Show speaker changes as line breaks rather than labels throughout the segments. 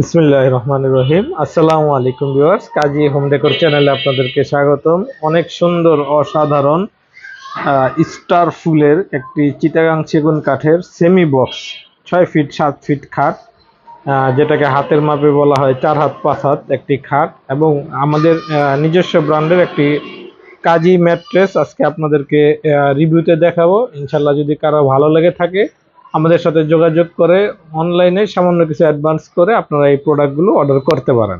বিসমিল্লাহ রহমান রহিম আসসালামু আলাইকুম ভিউয়ার্স, কাজী হোম ডেকোর চ্যানেলে আপনাদেরকে স্বাগতম। অনেক সুন্দর, অসাধারণ স্টার ফুলের একটি চিটাগাং সেগুন কাঠের সেমি বক্স ছয় ফিট সাত ফিট খাট যেটাকে হাতের মাপে বলা হয় চার হাত, পাঁচ হাত একটি খাট এবং আমাদের নিজস্ব ব্র্যান্ডের একটি কাজী ম্যাট্রেস। আজকে আপনাদেরকে রিভিউতে দেখাবো। ইনশাল্লাহ যদি কারও ভালো লেগে থাকে আমাদের সাথে যোগাযোগ করে অনলাইনে সামান্য কিছু অ্যাডভান্স করে আপনারা এই প্রোডাক্টগুলো অর্ডার করতে পারেন।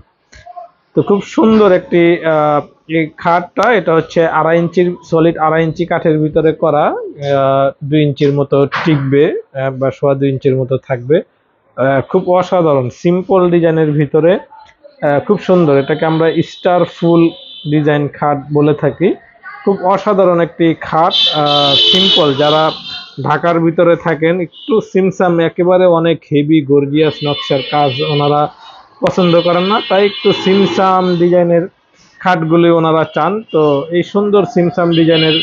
তো খুব সুন্দর একটি এই খাটটা, এটা হচ্ছে আড়াই ইঞ্চির সলিড আড়াই ইঞ্চি কাঠের ভিতরে করা দুই ইঞ্চির মতো টিকবে বা সোয়া দুই ইঞ্চির মতো থাকবে। খুব অসাধারণ সিম্পল ডিজাইনের ভিতরে খুব সুন্দর। এটাকে আমরা স্টার ফুল ডিজাইন খাট বলে থাকি। খুব অসাধারণ একটি খাট সিম্পল যারা ঢাকার ভিতরে থাকেন, একটু সিমসাম, একেবারে অনেক হেভি গর্জিয়াস নকশার কাজ ওনারা পছন্দ করেন না, তাই একটু সিমসাম ডিজাইনের খাটগুলি ওনারা চান। তো এই সুন্দর সিমসাম ডিজাইনের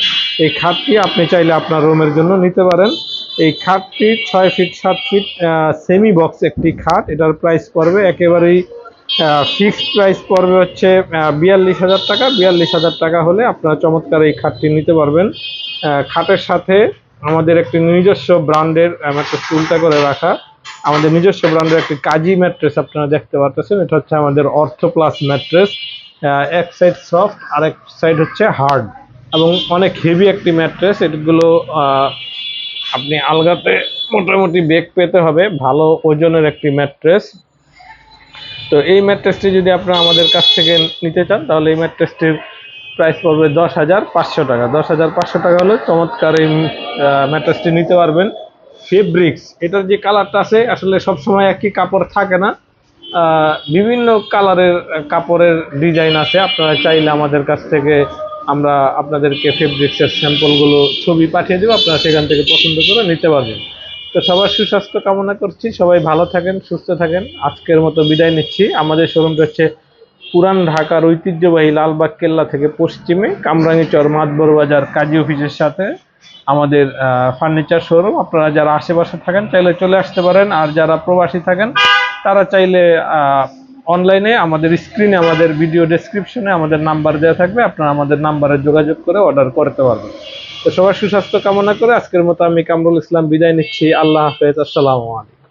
এই খাটটি আপনি চাইলে আপনার রুমের জন্য নিতে পারেন। এই খাটটি ছয় ফিট সাত ফিট সেমি বক্স একটি খাট। এটার প্রাইস পড়বে একেবারেই ফিক্সড প্রাইস পড়বে হচ্ছে বিয়াল্লিশ হাজার টাকা। বিয়াল্লিশ হাজার টাকা হলে আপনারা চমৎকার এই খাটটি নিতে পারবেন। খাটের সাথে আমাদের একটি নিজস্ব ব্র্যান্ডের একটা টুলটা করে রাখা। আমাদের নিজস্ব ব্র্যান্ডের একটি কাজী ম্যাট্রেস আপনারা দেখতে পারতেছেন। এটা হচ্ছে আমাদের অর্থ প্লাস ম্যাট্রেস এক সাইড সফট আর এক সাইড হচ্ছে হার্ড এবং অনেক হেভি একটি ম্যাট্রেস। এগুলো আপনি আলগাতে মোটামুটি বেগ পেতে হবে, ভালো ওজনের একটি ম্যাট্রেস। তো এই ম্যাট্রেসটি যদি আপনারা আমাদের কাছ থেকে নিতে চান, তাহলে এই ম্যাট্রেসটির প্রাইস পড়বে দশ হাজার পাঁচশো টাকা। দশ হাজার পাঁচশো টাকা হলে চমৎকার এই ম্যাট্রেসটি নিতে পারবেন। ফেব্রিক্স এটার যে কালারটা আছে, আসলে সবসময় একই কাপড় থাকে না। বিভিন্ন কালারের কাপড়ের ডিজাইন আছে। আপনারা চাইলে আমাদের কাছ থেকে আমরা আপনাদেরকে ফেব্রিক্সের স্যাম্পলগুলো ছবি পাঠিয়ে দেবো। আপনারা সেখান থেকে পছন্দ করে নিতে পারবেন। তো সবার সুস্বাস্থ্য কামনা করছি। সবাই ভালো থাকেন, সুস্থ থাকেন। আজকের মতো বিদায় নিচ্ছি। আমাদের শোরুমটা হচ্ছে পুরান ঢাকার ঐতিহ্যবাহী লালবাগ কেল্লা থেকে পশ্চিমে কামরাঙ্গীচর মাতবর বাজার কাজী অফিসের সাথে আমাদের ফার্নিচার শোরুম। আপনারা যারা আশেপাশে থাকেন চাইলে চলে আসতে পারেন, আর যারা প্রবাসী থাকেন, তারা চাইলে অনলাইনে আমাদের স্ক্রিনে আমাদের ভিডিও ডেসক্রিপশনে আমাদের নাম্বার দেওয়া থাকবে। আপনারা আমাদের নাম্বারে যোগাযোগ করে অর্ডার করতে পারবেন। তো সবার সুস্বাস্থ্য কামনা করে আজকের মতো আমি কামরুল ইসলাম বিদায় নিচ্ছি। আল্লাহ হাফেজ। আসসালামু আলাইকুম।